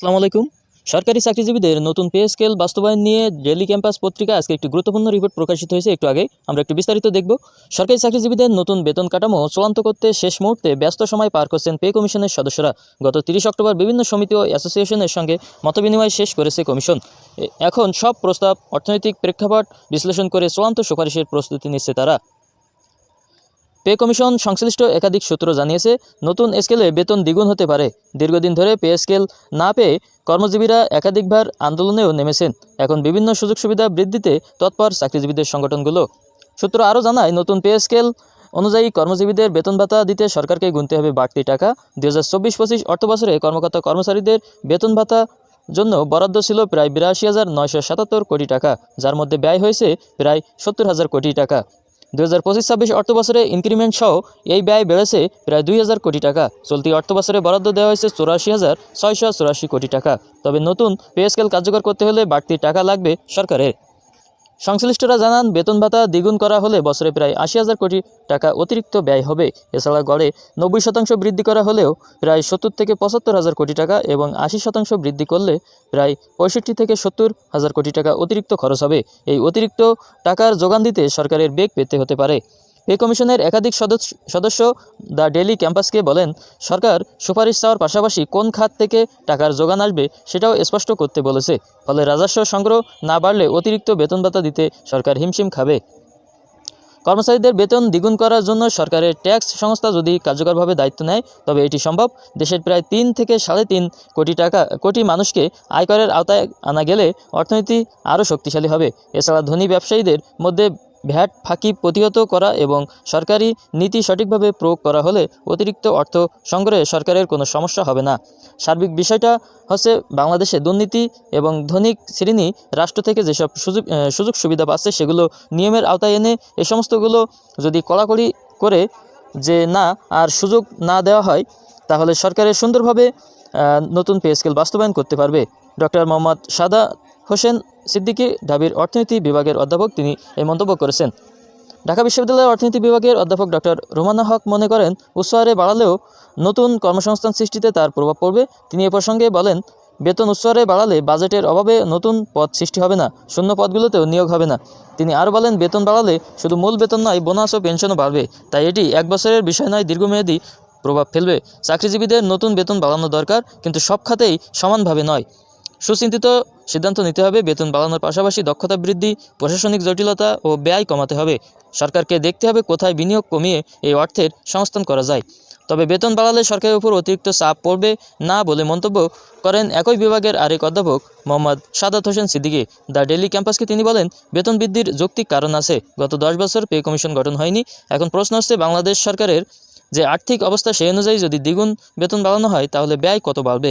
আসসালামু আলাইকুম। সরকারি চাকরিজীবীদের নতুন পে স্কেল বাস্তবায়ন নিয়ে ডেলি ক্যাম্পাস পত্রিকা আজকে একটি গুরুত্বপূর্ণ রিপোর্ট প্রকাশিত হয়েছে। একটু আগে আমরা একটু বিস্তারিত দেখব। সরকারি চাকরিজীবীদের নতুন বেতন কাঠামো চূড়ান্ত করতে শেষ মুহূর্তে ব্যস্ত সময় পার করছেন পে কমিশনের সদস্যরা। গত তিরিশ অক্টোবর বিভিন্ন সমিতি ও অ্যাসোসিয়েশনের সঙ্গে মতবিনিময় শেষ করেছে কমিশন। এখন সব প্রস্তাব, অর্থনৈতিক প্রেক্ষাপট বিশ্লেষণ করে চূড়ান্ত সুপারিশের প্রস্তুতি নিচ্ছে তারা। পে কমিশন সংশ্লিষ্ট একাধিক সূত্র জানিয়েছে, নতুন স্কেলে বেতন দ্বিগুণ হতে পারে। দীর্ঘদিন ধরে পে স্কেল না পেয়ে কর্মজীবীরা একাধিকবার আন্দোলনেও নেমেছেন। এখন বিভিন্ন সুযোগ সুবিধা বৃদ্ধিতে তৎপর চাকরিজীবীদের সংগঠনগুলো। সূত্র আরও জানায়, নতুন পে স্কেল অনুযায়ী কর্মজীবীদের বেতন ভাতা দিতে সরকারকে গুনতে হবে বাড়তি টাকা। দুই হাজার চব্বিশ পঁচিশ অর্থবছরে কর্মকর্তা কর্মচারীদের বেতন ভাতা জন্য বরাদ্দ ছিল প্রায় বিরাশি হাজার নয়শো সাতাত্তর কোটি টাকা, যার মধ্যে ব্যয় হয়েছে প্রায় সত্তর হাজার কোটি টাকা। দু হাজার পঁচিশ ছাব্বিশ অর্থ বছরে ইনক্রিমেন্ট সহ এই ব্যয় বেড়েছে প্রায় দুই হাজার কোটি টাকা। চলতি অর্থ বছরে বরাদ্দ দেওয়া হয়েছে চৌরাশি হাজার ছয়শো চুরাশি কোটি টাকা। তবে নতুন পে স্কেল কার্যকর করতে হলে বাড়তি টাকা লাগবে সরকারের। সংশ্লিষ্টরা জানান, বেতন ভাতা দ্বিগুণ করা হলে বছরে প্রায় আশি হাজার কোটি টাকা অতিরিক্ত ব্যয় হবে। এছাড়া গড়ে নব্বই শতাংশ বৃদ্ধি করা হলেও প্রায় সত্তর থেকে পঁচাত্তর হাজার কোটি টাকা এবং আশি শতাংশ বৃদ্ধি করলে প্রায় পঁয়ষট্টি থেকে সত্তর হাজার কোটি টাকা অতিরিক্ত খরচ হবে। এই অতিরিক্ত টাকার যোগান দিতে সরকারের বেগ পেতে হতে পারে। পে কমিশনের একাধিক সদস্য সদস্য দ্য ডেলি ক্যাম্পাসকে বলেন, সরকার সুপারিশ চাওয়ার পাশাপাশি কোন খাত থেকে টাকার যোগান আসবে সেটাও স্পষ্ট করতে বলেছে। ফলে রাজস্ব সংগ্রহ না বাড়লে অতিরিক্ত বেতন ভাতা দিতে সরকার হিমশিম খাবে। কর্মচারীদের বেতন দ্বিগুণ করার জন্য সরকারের ট্যাক্স সংস্থা যদি কার্যকরভাবে দায়িত্ব নেয়, তবে এটি সম্ভব। দেশের প্রায় তিন থেকে সাড়ে তিন কোটি টাকা, কোটি মানুষকে আয়করের আওতায় আনা গেলে অর্থনীতি আরও শক্তিশালী হবে। এছাড়া ধনী ব্যবসায়ীদের মধ্যে ভ্যাট ফাঁকি প্রতিহত করা এবং সরকারি নীতি সঠিকভাবে প্রয়োগ করা হলে অতিরিক্ত অর্থ সংগ্রহে সরকারের কোনো সমস্যা হবে না। সার্বিক বিষয়টা হচ্ছে বাংলাদেশে দুর্নীতি এবং ধনিক শ্রেণি রাষ্ট্র থেকে যেসব সুযোগ সুযোগ সুবিধা পাচ্ছে সেগুলো নিয়মের আওতায় এনে এ সমস্তগুলো যদি কড়াকড়ি করে যে না আর সুযোগ না দেওয়া হয়, তাহলে সরকারের সুন্দরভাবে নতুন পে স্কেল বাস্তবায়ন করতে পারবে। ডক্টর মোহাম্মদ সাদা হোসেন সিদ্দিকী ঢাবির অর্থনীতি বিভাগের অধ্যাপক তিনি এই মন্তব্য করেছেন। ঢাকা বিশ্ববিদ্যালয়ের অর্থনীতি বিভাগের অধ্যাপক ডক্টর রোমানা হক মনে করেন উচ্চ হারে বাড়ালেও নতুন কর্মসংস্থান সৃষ্টিতে তার প্রভাব পড়বে। তিনি এ প্রসঙ্গে বলেন, বেতন উচ্চ হারে বাড়ালে বাজেটের অভাবে নতুন পদ সৃষ্টি হবে না, শূন্য পদগুলোতেও নিয়োগ হবে না। তিনি আরও বলেন, বেতন বাড়ালে শুধু মূল বেতন নয়, বোনাস ও পেনশনও বাড়বে। তাই এটি এক বছরের বিষয় নয়, দীর্ঘমেয়াদী প্রভাব ফেলবে। চাকরিজীবীদের নতুন বেতন বাড়ানো দরকার, কিন্তু সব খাতেই সমানভাবে নয়। সুচিন্তিত সিদ্ধান্ত নিতে হবে, বেতন বাড়ানোর পাশাপাশি দক্ষতা বৃদ্ধি, প্রশাসনিক জটিলতা ও ব্যয় কমাতে হবে। সরকারকে দেখতে হবে কোথায় বিনিয়োগ কমিয়ে এই অর্থের সংস্থান করা যায়। তবে বেতন বাড়ালে সরকারের উপর অতিরিক্ত চাপ পড়বে না বলে মন্তব্য করেন একই বিভাগের আরেক অধ্যাপক মোহাম্মদ সাদাত হোসেন সিদ্দিকী। দ্য ডেলি ক্যাম্পাসকে তিনি বলেন, বেতন বৃদ্ধির যৌক্তিক কারণ আছে। গত দশ বছর পে কমিশন গঠন হয়নি। এখন প্রশ্ন আসছে বাংলাদেশ সরকারের যে আর্থিক অবস্থা সেই অনুযায়ী যদি দ্বিগুণ বেতন বাড়ানো হয়, তাহলে ব্যয় কত বাড়বে?